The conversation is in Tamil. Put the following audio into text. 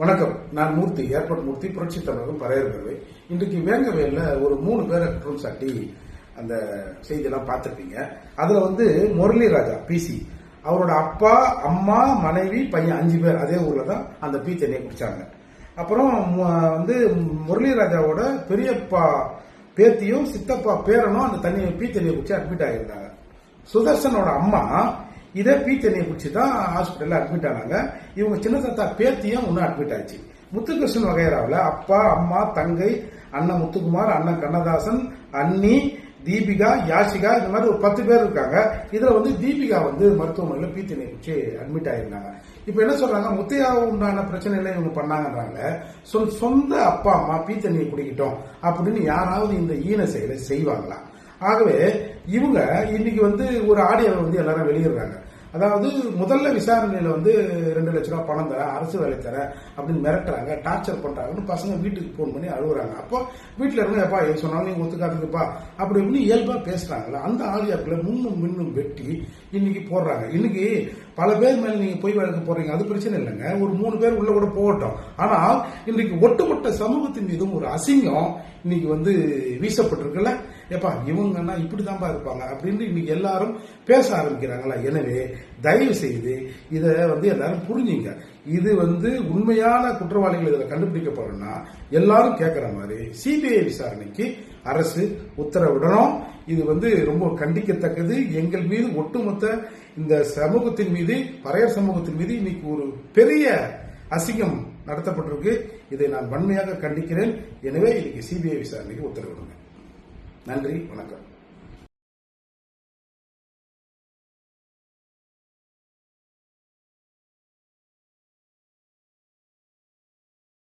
வணக்கம். நான் மூர்த்தி ஏர்போர்ட் மூர்த்தி புரட்சி தமிழகம் பரையர்கவை இன்றைக்கு வேங்கவேல ஒரு மூணு பேரை குற்றம் சாட்டி அந்த செய்தியெல்லாம் பார்த்துருப்பீங்க. அதுல வந்து முரளி ராஜா பிசி அவரோட அப்பா அம்மா மனைவி பையன் அஞ்சு பேர் அதே ஊர்ல தான் அந்த பீ தண்ணியை குடிச்சாங்க அப்புறம் வந்து முரளி ராஜாவோட பெரியப்பா பேத்தியும் சித்தப்பா பேரனும் அந்த தண்ணியை பீ தண்ணியை குடிச்சு அட்மிட் ஆகியிருந்தாங்க. சுதர்சனோட அம்மா இதே பி தண்ணியை பிடிச்சி தான் ஹாஸ்பிட்டல்ல அட்மிட் ஆனாங்க. இவங்க சின்ன தாத்தா பேத்தியும் ஒன்னும் அட்மிட் ஆச்சு முத்துகிருஷ்ணன் வகையராவில் அப்பா அம்மா தங்கை அண்ணன் முத்துக்குமார் அண்ணன் கண்ணதாசன் அண்ணி தீபிகா யாஷிகா இந்த மாதிரி ஒரு பத்து பேர் இருக்காங்க. இதுல வந்து தீபிகா வந்து மருத்துவமனையில் பீ தண்ணியை குடிச்சு அட்மிட் ஆயிருந்தாங்க. இப்ப என்ன சொல்றாங்க? முத்தையா உண்டான பிரச்சனையில இவங்க பண்ணாங்கன்றாங்க. சொந்த- சொந்த அப்பா அம்மா பீத்தண்ணியை தண்ணியை அப்படின்னு யாராவது இந்த ஈன செயலை செய்வாங்களா? ஆகவே இவங்க இன்னைக்கு வந்து ஒரு ஆடியோ வந்து எல்லாரும் வெளியிடுறாங்க. அதாவது முதல்ல விசாரணையில வந்து ரெண்டு லட்ச ரூபா பணம் தரேன் அரசு வேலை தரேன் அப்படின்னு மிரட்டுறாங்க டார்ச்சர் பண்றாங்கன்னு பசங்க வீட்டுக்கு ஃபோன் பண்ணி அழுகுறாங்க. அப்போ வீட்டுல இருந்து எப்பா எது சொன்னாலும் நீங்க ஒத்துக்காதுங்கப்பா அப்படி இப்படின்னு இயல்பா பேசுறாங்கல்ல. அந்த ஆடியோக்களை முன்னும் மின்னும் வெட்டி இன்னைக்கு போடுறாங்க. இன்னைக்கு பல பேர் மேல நீங்க போய் வழக்கு போடுறீங்க. அது பிரச்சனை இல்லைங்க. ஒரு மூணு பேர் உள்ள கூட போகட்டும். ஆனால் இன்னைக்கு ஒட்டுமொத்த சமூகத்தின் மீதும் ஒரு அசிங்கம் இன்னைக்கு வந்து வீசப்பட்டிருக்குல்ல. ஏப்பா இவங்கன்னா இப்படிதான்ப்பா இருப்பாங்க அப்படின்னு இன்னைக்கு எல்லாரும் பேச ஆரம்பிக்கிறாங்களா? எனவே தயவு செய்து இதை வந்து எல்லாரும் புரிஞ்சுங்க. இது வந்து உண்மையான குற்றவாளிகள் இதில் கண்டுபிடிக்கப்படணும்னா எல்லாரும் கேட்குற மாதிரி சிபிஐ விசாரணைக்கு அரசு உத்தரவிடணும். இது வந்து ரொம்ப கண்டிக்கத்தக்கது. எங்கள் மீது ஒட்டுமொத்த இந்த சமூகத்தின் மீது பறையர் சமூகத்தின் மீது இன்னைக்கு ஒரு பெரிய அசிங்கம் நடத்தப்பட்டிருக்கு. இதை நான் வன்மையாக கண்டிக்கிறேன். எனவே இன்னைக்கு சிபிஐ விசாரணைக்கு உத்தரவிடுங்க. நன்றி வணக்கம்.